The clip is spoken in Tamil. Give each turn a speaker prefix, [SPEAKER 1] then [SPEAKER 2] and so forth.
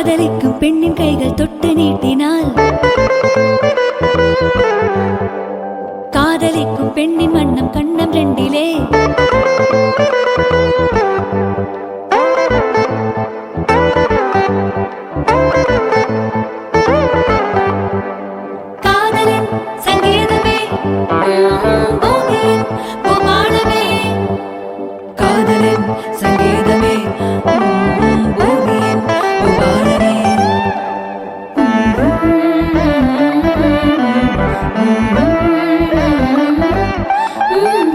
[SPEAKER 1] காதலிக்கும் பெண்ணின் கைகள் தொட்டு நீட்டினால். காதலிக்கும் பெண்ணின் வண்ணம் கண்ணம் ரெண்டிலே. Woo!